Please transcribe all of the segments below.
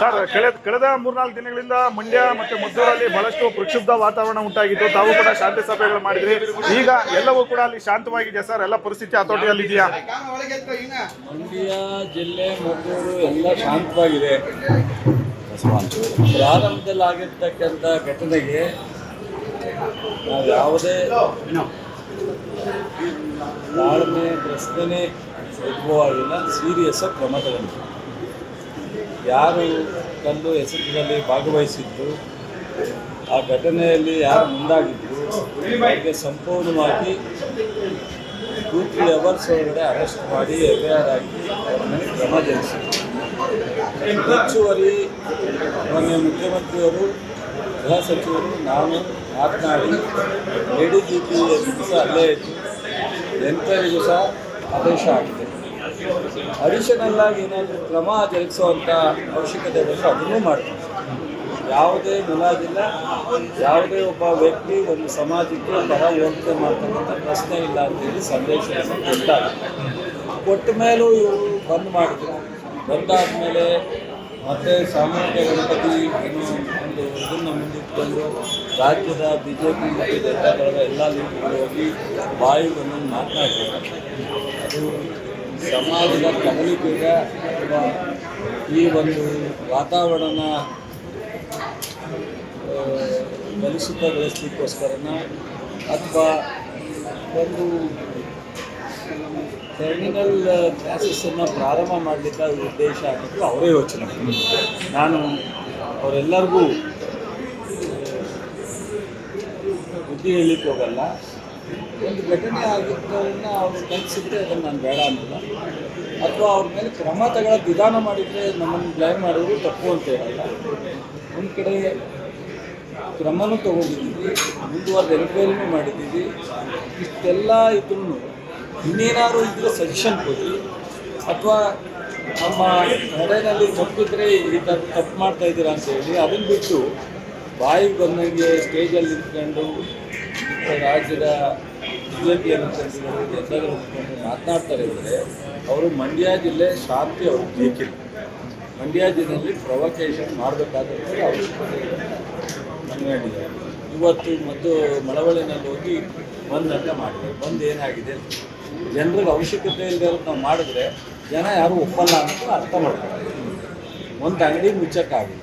Sir, ಕಳೆದ ಕಳೆದ ಮೂರ್ನಾಲ್ಕು ದಿನಗಳಿಂದ ಮಂಡ್ಯ ಮತ್ತೆ ಮದ್ದೂರಲ್ಲಿ ಬಹಳಷ್ಟು ಪ್ರಕ್ಷುಬ್ಧ ವಾತಾವರಣ ಉಂಟಾಗಿತ್ತು. ತಾವು ಕೂಡ ಶಾಂತಿ ಸಭೆಗಳು ಮಾಡಿದ್ರಿ. ಈಗ ಎಲ್ಲವೂ ಕೂಡ ಅಲ್ಲಿ ಶಾಂತವಾಗಿದೆ ಸರ್? ಎಲ್ಲ ಪರಿಸ್ಥಿತಿ ಹತೋಟಿಯಲ್ಲಿದೆಯಾ? ಮಂಡ್ಯ ಜಿಲ್ಲೆ, ಮದ್ದೂರು ಎಲ್ಲ ಶಾಂತವಾಗಿದೆ. ಪ್ರಾರಂಭದಲ್ಲಿ ಆಗಿರ್ತಕ್ಕಂಥ ಘಟನೆಗೆ ಯಾವುದೇ ತಾಳ್ಮೆ ಪ್ರಶ್ನೆ ಉದ್ಭವ ಸೀರಿಯಸ್ ಕ್ರಮ ತಗೊಂಡಿದ್ದೀವಿ. ಯಾರು ಕಲ್ಲು ಹೆಸರಿನಲ್ಲಿ ಭಾಗವಹಿಸಿದ್ದು, ಆ ಘಟನೆಯಲ್ಲಿ ಯಾರು ಮುಂದಾಗಿದ್ದು, ಅವರಿಗೆ ಸಂಪೂರ್ಣವಾಗಿ ಟೂ ತ್ರೀ ಅವರ್ಸ್ ಒಳಗಡೆ ಅರೆಸ್ಟ್ ಮಾಡಿ ಎಫ್ ಐ ಆರ್ ಹಾಕಿ ಅವರನ್ನು ಕ್ರಮ ಜರುಗಿಸಿದ್ರು. ಹೆಚ್ಚುವರಿ ಮಾನ್ಯ ಮುಖ್ಯಮಂತ್ರಿಯವರು, ಗೃಹ ಸಚಿವರು, ನಾನು ಮಾತನಾಡಿ ಎ ಡಿ ಜಿ ಪಿ ದಿವಸ ಅಲ್ಲೇ ಇತ್ತು ಎಂಟರಿಗೂ ಸಹ ಆದೇಶ ಆಗಿದೆ. ಅಡಿಷನಲ್ ಆಗಿ ಏನಾದರೂ ಕ್ರಮ ಜರುಗಿಸುವಂಥ ಅವಶ್ಯಕತೆ ಬಂದರೆ ಅದನ್ನೂ ಮಾಡ್ತೀವಿ. ಯಾವುದೇ ಮುಲಾಜಿಲ್ಲ, ಯಾವುದೇ ಒಬ್ಬ ವ್ಯಕ್ತಿ ಒಂದು ಸಮಾಜಕ್ಕೆ ಪರ ಹೋಲಿಕೆ ಮಾಡ್ತಕ್ಕಂಥ ಪ್ರಶ್ನೆ ಇಲ್ಲ ಅಂತೇಳಿ ಸಂದೇಶವನ್ನು ಕೊಟ್ಟಾಗ ಕೊಟ್ಟ ಮೇಲೂ ಇವರು ಬಂದ್ ಮಾಡಿದ್ರು. ಬಂದಾದ ಮೇಲೆ ಮತ್ತೆ ಸಾಮಾನ್ಯ ಗಣಪತಿ ಏನು ಒಂದು ಇದನ್ನು ಮುಂದಿಟ್ಕೊಂಡು ರಾಜ್ಯದ ಬಿ ಜೆ ಪಿ ಮತ್ತು ಜನತಾದಳದ ಎಲ್ಲ ಲೀಡರ್ಗಳು ಹೋಗಿ ಬಾಯಿ ಬಂದು ಮಾತನಾಡಿದ್ದಾರೆ ಅದು ಸಮಾಜದ ಕದಲಿಕೆಗೆ ಅಥವಾ ಈ ಒಂದು ವಾತಾವರಣ ಕಲುಷಿತಗೊಳಿಸ್ಲಿಕ್ಕೋಸ್ಕರನ ಅಥವಾ ಒಂದು ಟರ್ಮಿನಲ್ ಕ್ಲಾಸಸ್ಸನ್ನು ಪ್ರಾರಂಭ ಮಾಡಲಿಕ್ಕೆ ಉದ್ದೇಶ ಆಗಿದ್ದು ಅವರೇ ಯೋಚನೆ. ನಾನು ಅವರೆಲ್ಲರಿಗೂ ಬುದ್ಧಿ ಹೇಳಲಿಕ್ಕೆ ಹೋಗಲ್ಲ ಒಂದು ಘಟನೆ ಆಗಿದ್ದನ್ನು ಅವರು ಕಲಿಸಿದ್ರೆ ಅದನ್ನು ನಾನು ಬೇಡ ಅಂತಿಲ್ಲ ಅಥವಾ ಅವ್ರ ಮೇಲೆ ಕ್ರಮ ತಗೊಳ್ಳೋ ವಿಧಾನ ಮಾಡಿದರೆ ನಮ್ಮನ್ನು ಬ್ಲೈಮ್ ಮಾಡೋದು ತಪ್ಪು ಅಂತ ಹೇಳಲ್ಲ. ಒಂದು ಕಡೆ ಕ್ರಮನೂ ತಗೊಂಡಿದ್ದೀವಿ, ಮುಂದುವರೆದ ಎನ್ಕ್ವೈರಿನೂ ಮಾಡಿದ್ದೀವಿ. ಇಷ್ಟೆಲ್ಲ ಇದನ್ನು ಇನ್ನೇನಾದ್ರು ಇದ್ರೆ ಸಜೆಷನ್ ಕೊಡಿ. ಅಥವಾ ನಮ್ಮ ನಡೆಯಲ್ಲಿ ತಪ್ಪಿದ್ರೆ ಈ ಥರ ತಪ್ಪು ಮಾಡ್ತಾ ಇದ್ದೀರಾ ಅಂತ ಹೇಳಿ ಅದನ್ನು ಬಿಟ್ಟು ಬಾಯಿಗೆ ಬಂದಂಗೆ ಸ್ಟೇಜಲ್ಲಿ ನಿಂತ್ಕೊಂಡು ರಾಜ್ಯದ ಬಿ ಜೆ ಪಿ ಮುಖಂಡರು ಮಾತನಾಡ್ತಾರೆ ಅಂದರೆ ಅವರು ಮಂಡ್ಯ ಜಿಲ್ಲೆ ಶಾಂತಿ ಅವ್ರಿಗೆ ಬೇಕಿಲ್ಲ. ಮಂಡ್ಯ ಜಿಲ್ಲೆಯಲ್ಲಿ ಪ್ರೊವೊಕೇಶನ್ ಮಾಡಬೇಕಾದಂಥ ಅವಶ್ಯಕತೆ ಇದೆ ಇವತ್ತು ಮತ್ತು ಮಳವಳ್ಳಿನಲ್ಲಿ ಹೋಗಿ ಬಂದ್ ಅಂತ ಮಾಡಿದ್ದಾರೆ ಬಂದ್ ಏನಾಗಿದೆ ಜನರಿಗೆ ಅವಶ್ಯಕತೆ ಇಲ್ಲದೆ ನಾವು ಮಾಡಿದ್ರೆ ಜನ ಯಾರು ಒಪ್ಪಲ್ಲ ಅಂತ ಅರ್ಥ ಮಾಡ್ತಾರೆ ಒಂದು ಅಂಗಡಿ ಮುಚ್ಚಕ್ಕಾಗಿಲ್ಲ.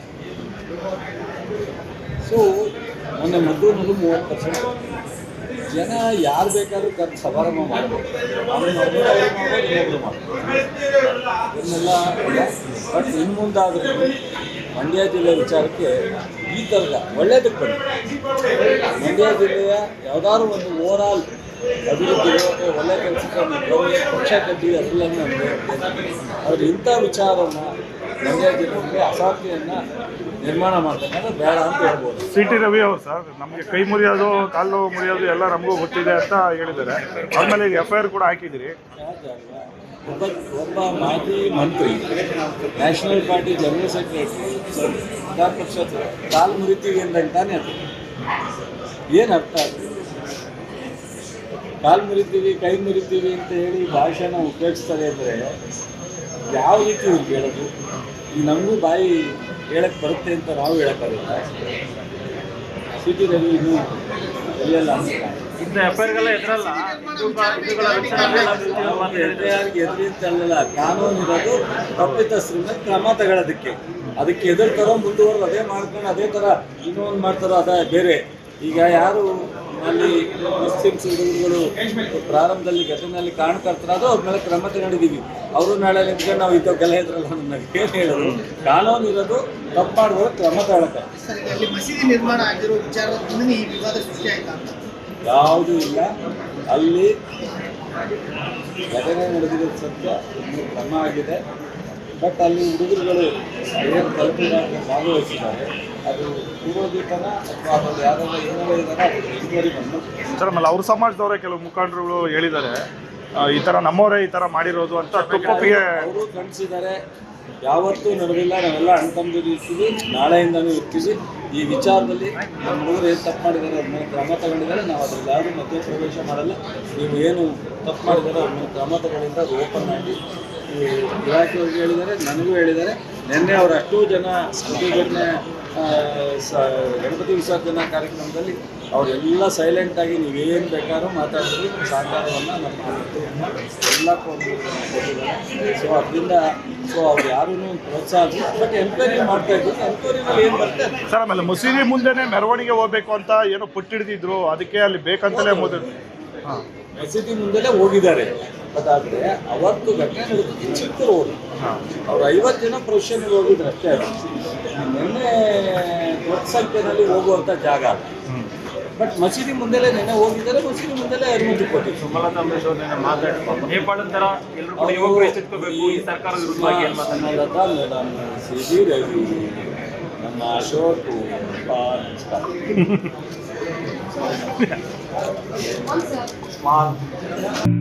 ಸೊ ಮೊನ್ನೆ ಮದ್ದೂರಿನಲ್ಲೂ ಮೂವತ್ತು ಪರ್ಸೆಂಟ್ ಜನ ಯಾರು ಬೇಕಾದ್ರೂ ತನ್ನ ಸಮಾರಂಭ ಮಾಡಬೇಕು ಇದನ್ನೆಲ್ಲ ಬಟ್ ಇನ್ನು ಮುಂದಾದರೂ ಮಂಡ್ಯ ಜಿಲ್ಲೆ ವಿಚಾರಕ್ಕೆ ಈ ಥರದ ಒಳ್ಳೇದಕ್ಕೆ ಬನ್ನಿ. ಮಂಡ್ಯ ಜಿಲ್ಲೆಯ ಯಾವುದಾದ್ರು ಒಂದು ಓವರ್ ಆಲ್ ಅಭಿವೃದ್ಧಿ ಒಳ್ಳೆ ಕೆಲಸಕ್ಕೆ ಪಕ್ಷ ಕಟ್ಟಿ ಅದೆಲ್ಲನೂ ನಮಗೆ ಆದರೆ ಇಂಥ ವಿಚಾರವನ್ನು ಮಂಡ್ಯ ಜಿಲ್ಲೆಯಲ್ಲಿ ಅಸಾಧ್ಯವನ್ನು ನಿರ್ಮಾಣ ಮಾಡ್ತಕ್ಕಂಥ ಬೇಡ ಅಂತ ಹೇಳ್ಬೋದು. ಸಿ ಟಿ ರವಿ ಅವರು ಸರ್ ನಮಗೆ ಕೈ ಮುರಿಯೋದು ಕಾಲು ಮುರಿಯೋದು ಎಲ್ಲ ನಮಗೂ ಗೊತ್ತಿದೆ ಅಂತ ಹೇಳಿದ್ದಾರೆ. ಆಮೇಲೆ ಈಗ ಎಫ್ ಐ ಆರ್ ಕೂಡ ಹಾಕಿದ್ದೀರಿ. ಒಬ್ಬ ಒಬ್ಬ ಮಾಜಿ ಮಂತ್ರಿ ನ್ಯಾಷನಲ್ ಪಾರ್ಟಿ ಜನರಲ್ ಸೆಕ್ರೆಟರಿ ವಿಧಾನ ಪರಿಷತ್ ಕಾಲು ಮುರಿತೀವಿ ಅಂದಂಗೆ ತಾನೇ ಅದು. ಏನು ಅರ್ಥ ಕಾಲು ಮುರಿತೀವಿ ಕೈ ಮುರಿತೀವಿ ಅಂತ ಹೇಳಿ ಭಾಷೆನ ಉಪಯೋಗಿಸ್ತಾರೆ ಅಂದರೆ ಯಾವ ರೀತಿ ಇವ್ರಿಗೆ ಹೇಳೋದು? ನಮಗೂ ಬಾಯಿ ಹೇಳಕ್ಕೆ ಬರುತ್ತೆ ಅಂತ ನಾವು ಹೇಳೋಕ್ಕಾಗಲ್ಲ ಸಿಟಿ ರವಿ ಇನ್ನೂ ಎಲ್ಲ ಇಂಥ ಎಫ್ ಐ ಆರ್ಗೆಲ್ಲ ಎದುರಲ್ಲ ಎದುರಿ ಕಾನೂನು ಇರೋದು ತಪ್ಪಿತಸ್ಥರಿಂದ ಕ್ರಮ ತಗೊಳ್ಳೋದಕ್ಕೆ. ಅದಕ್ಕೆ ತರೋ ಮುಂದುವರೆದು ಅದೇ ಮಾಡ್ಕೊಂಡು ಅದೇ ಥರ ಇನ್ನೊಂದು ಮಾಡ್ತಾರೋ ಅದೇ ಬೇರೆ. ಈಗ ಯಾರು ಅಲ್ಲಿ ಮುಸ್ಲಿಮ್ಸ್ ಹುಡುಗರುಗಳು ಪ್ರಾರಂಭದಲ್ಲಿ ಘಟನೆಯಲ್ಲಿ ಕಾರಣಕರ್ತರಾದ್ರು ಅವ್ರ ಮೇಲೆ ಕ್ರಮ ತಗೊಂಡಿದ್ದೀವಿ ಅವರು ನಾಳೆ ನಿಂತ್ಕೊಂಡು ನಾವು ಇದ್ದಕ್ಕೆಲ್ಲ ಇದ್ರಲ್ಲ ನನಗೆ ಏನು ಹೇಳೋದು? ಕಾನೂನು ಇರೋದು ತಪ್ಪು ಮಾಡಿದ್ರೆ ಕ್ರಮ ತಗೊಳಕ್ಕೆ. ಅಲ್ಲಿ ಮಸೀದಿ ನಿರ್ಮಾಣ ಆಗಿರೋ ವಿಚಾರದಿಂದ ಈ ವಿವಾದ ಸೃಷ್ಟಿ ಆಯ್ತಾ ಯಾವುದೂ ಇಲ್ಲ. ಅಲ್ಲಿ ಘಟನೆ ನಡೆದಿರೋದು ಸತ್ಯ ಕ್ರಮ ಆಗಿದೆ. ಬಟ್ ಅಲ್ಲಿ ಹುಡುಗರುಗಳು ಏನು ಕಲ್ಪಿದಾಗ ಭಾಗವಹಿಸಿದ್ದಾರೆ ಅದು ಪೂರ್ವದೀಪನ ಅಥವಾ ಅದರಲ್ಲಿ ಯಾರೆಲ್ಲ ಏನೆಲ್ಲ ಇದ್ದಾರೆ ಅದು ಎಂಕ್ವೈರಿ ಬಂದು. ಸರ್ ಆಮೇಲೆ ಅವ್ರ ಸಮಾಜದವರೇ ಕೆಲವು ಮುಖಂಡರುಗಳು ಹೇಳಿದ್ದಾರೆ ಆ, ಈ ಥರ ನಮ್ಮವರೇ ಈ ಥರ ಮಾಡಿರೋದು ಅಂತ ತಪ್ಪೊಪ್ಪಿಗೆ ಅವರು ಖಂಡಿಸಿದ್ದಾರೆ ಯಾವತ್ತೂ ನಡೆದಿಲ್ಲ ನಾವೆಲ್ಲ ಅಣ್ಣ ತಮ್ಮದಿರು ಇರ್ತೀವಿ ನಾಳೆಯಿಂದನೂ ಇರ್ತೀವಿ. ಈ ವಿಚಾರದಲ್ಲಿ ನಮ್ಮ ಹುಡುಗರು ಏನು ತಪ್ಪು ಮಾಡಿದ್ದಾರೆ ಅವ್ರ ಮೇಲೆ ಕ್ರಮ ತಗೊಂಡಿದ್ದಾರೆ. ನಾವು ಅದ್ರಲ್ಲಿ ಯಾರು ಮಧ್ಯಪ್ರವೇಶ ಮಾಡಲ್ಲ. ನೀವು ಏನು ತಪ್ಪು ಮಾಡಿದ್ದಾರೆ ಅವ್ರ ಮೇಲೆ ಕ್ರಮ ತಗೊಂಡಿದ್ದ ಅದು ಓಪನ್ ಆಗಿ ಇಲಾಖೆಯವ್ರಿಗೆ ಹೇಳಿದ್ದಾರೆ ನನಗೂ ಹೇಳಿದ್ದಾರೆ. ನಿನ್ನೆ ಅವರು ಅಷ್ಟೂ ಜನ ಪ್ರತಿಭಟನೆ ಗಣಪತಿ ವಿಸರ್ಜನಾ ಕಾರ್ಯಕ್ರಮದಲ್ಲಿ ಅವರೆಲ್ಲ ಸೈಲೆಂಟಾಗಿ ನೀವೇನು ಬೇಕಾದ್ರೂ ಮಾತಾಡಿದ್ರು ಸಹಕಾರವನ್ನು ನಮ್ಮ ಎಲ್ಲ ಕೊಟ್ಟಿದ್ದಾರೆ. ಸೊ ಅದರಿಂದ ಸೊ ಅವ್ರು ಯಾರೂ ಪ್ರೋತ್ಸಾಹ ಬಟ್ ಎನ್ಕ್ವೈರಿ ಮಾಡ್ತಾ ಇದ್ರು. ಎಂಕ್ವೈರಿನಲ್ಲಿ ಏನು ಬರ್ತದೆ. ಸರ್ ಆಮೇಲೆ ಮಸೀದಿ ಮುಂದೆನೆ ಮೆರವಣಿಗೆ ಹೋಗ್ಬೇಕು ಅಂತ ಏನೋ ಪುಟ್ಟಿಡಿದ್ರು ಅದಕ್ಕೆ ಅಲ್ಲಿ ಬೇಕಂತಲೇ ಮೊದಲು ಮಸೀದಿ ಮುಂದೆನೇ ಹೋಗಿದ್ದಾರೆ. ಆದರೆ ಅವತ್ತು ಘಟನೆ ನಡೆದಿದ್ದು ಚಿಕ್ಕ ರೋಡ್ ಅವ್ರು ಐವತ್ತು ಜನ ಪ್ರೊಫೆಷನ್ಗೆ ಹೋಗಿದ್ರು ಅಷ್ಟೇ. ನಿನ್ನೆ ದೊಡ್ಡ ಸಂಖ್ಯೆಯಲ್ಲಿ ಹೋಗುವಂಥ ಜಾಗ ಅಲ್ಲ. ಬಟ್ ಮಸೀದಿ ಮುಂದೆಲೇ ನಿನ್ನೆ ಹೋಗಿದ್ದಾರೆ ಮಸೀದಿ ಮುಂದೆಲೇ ಅನುಮತಿ ಕೊಟ್ಟಿದ್ರು. Sumalatha madam C. D Ravi ನಮ್ಮ ಅಶೋಕ್ ಸ್ಮಾಲ್